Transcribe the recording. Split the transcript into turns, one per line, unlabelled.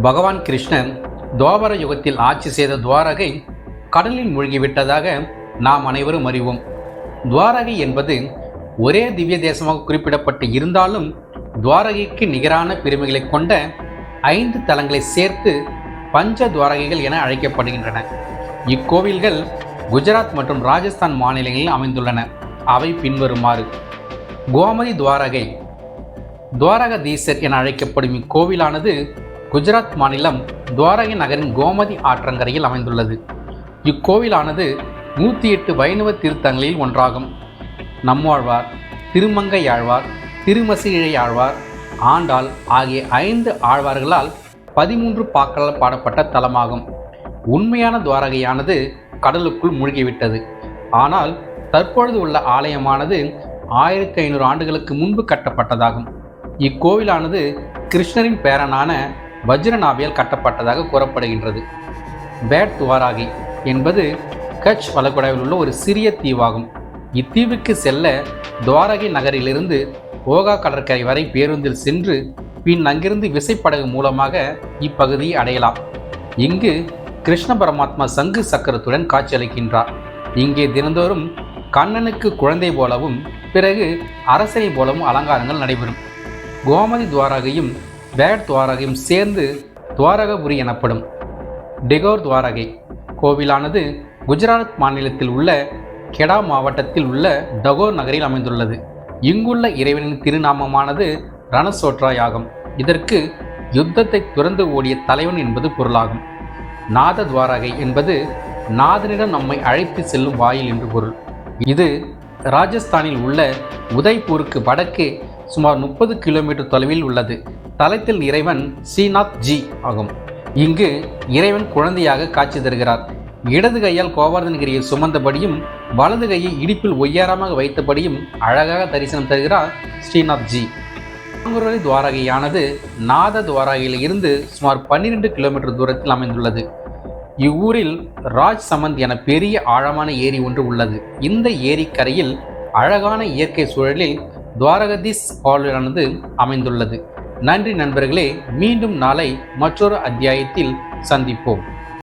பகவான் கிருஷ்ணன் துவாபர யுகத்தில் ஆட்சி செய்த துவாரகை கடலில் மூழ்கிவிட்டதாக நாம் அனைவரும் அறிவோம். துவாரகை என்பது ஒரே திவ்ய தேசமாக குறிப்பிடப்பட்டு இருந்தாலும் துவாரகைக்கு நிகரான பெருமைகளை கொண்ட ஐந்து தலங்களை சேர்த்து பஞ்ச துவாரகைகள் என அழைக்கப்படுகின்றன. இக்கோவில்கள் குஜராத் மற்றும் ராஜஸ்தான் மாநிலங்களில் அமைந்துள்ளன. அவை பின்வருமாறு கோமதி துவாரகை துவாரகதீசர் என அழைக்கப்படும் இக்கோவிலானது குஜராத் மாநிலம் துவாரகை நகரின் கோமதி ஆற்றங்கரையில் அமைந்துள்ளது. இக்கோவிலானது நூற்றி எட்டு வைணவ தீர்த்தங்களில் ஒன்றாகும். நம்மாழ்வார் திருமங்கையாழ்வார் திருமசிழை ஆழ்வார் ஆண்டாள் ஆகிய ஐந்து ஆழ்வார்களால் பதிமூன்று பாக்களால் பாடப்பட்ட தலமாகும். உண்மையான துவாரகையானது கடலுக்குள் மூழ்கிவிட்டது. ஆனால் தற்பொழுது உள்ள ஆலயமானது ஆயிரத்தி ஐநூறு ஆண்டுகளுக்கு முன்பு கட்டப்பட்டதாகும். இக்கோவிலானது கிருஷ்ணரின் பேரனான வஜ்ர வஜ்ரநாபியால் கட்டப்பட்டதாக கூறப்படுகின்றது. பேட் துவாராகி என்பது கட்ச் வளைகுடாவில் உள்ள ஒரு சிறிய தீவாகும். இத்தீவுக்கு செல்ல துவாரகை நகரிலிருந்து ஓகா கடற்கரை வரை பேருந்தில் சென்று பின் அங்கிருந்து விசைப்படகு மூலமாக இப்பகுதியை அடையலாம். இங்கு கிருஷ்ண பரமாத்மா சங்கு சக்கரத்துடன் காட்சியளிக்கின்றார். இங்கே தினந்தோறும் கண்ணனுக்கு குழந்தை போலவும் பிறகு அரசனை போலவும் அலங்காரங்கள் நடைபெறும். கோமதி துவாராகையும் பேட் துவாரகையும் சேர்ந்து துவாரகபுரி எனப்படும். டெகோர் துவாரகை கோவிலானது குஜராத் மாநிலத்தில் உள்ள கெடா மாவட்டத்தில் உள்ள டகோர் நகரில் அமைந்துள்ளது. இங்குள்ள இறைவனின் திருநாமமானது ரணசோட்ராய் ஆகும் இதற்கு யுத்தத்தை துறந்து ஓடிய தலைவன் என்பது பொருளாகும். நாத துவாரகை என்பது நாதனிடம் நம்மை அழைத்து செல்லும் வாயில் என்று பொருள். இது ராஜஸ்தானில் உள்ள உதய்பூருக்கு வடக்கே சுமார் முப்பது கிலோமீட்டர் தொலைவில் உள்ளது. தலத்தில் இறைவன் ஸ்ரீநாத் ஜி ஆகும். இங்கு இறைவன் குழந்தையாக காட்சி தருகிறார். இடது கையால் கோவர்தனகிரியை சுமந்தபடியும் வலது கையை இடிப்பில் ஒய்யாரமாக வைத்தபடியும் அழகாக தரிசனம் தருகிறார் ஸ்ரீநாத் ஜி. பாங்குரலி துவாரகையானது நாத துவாரகையில் இருந்து சுமார் பன்னிரெண்டு கிலோமீட்டர் தூரத்தில் அமைந்துள்ளது. இவ்வூரில் ராஜ் சமந்த் என பெரிய ஆழமான ஏரி ஒன்று உள்ளது. இந்த ஏரிக்கரையில் அழகான இயற்கை சூழலில் துவாரகதீஸ் பாலானது அமைந்துள்ளது. நன்றி நண்பர்களே மீண்டும் நாளை மற்றொரு அத்தியாயத்தில் சந்திப்போம்.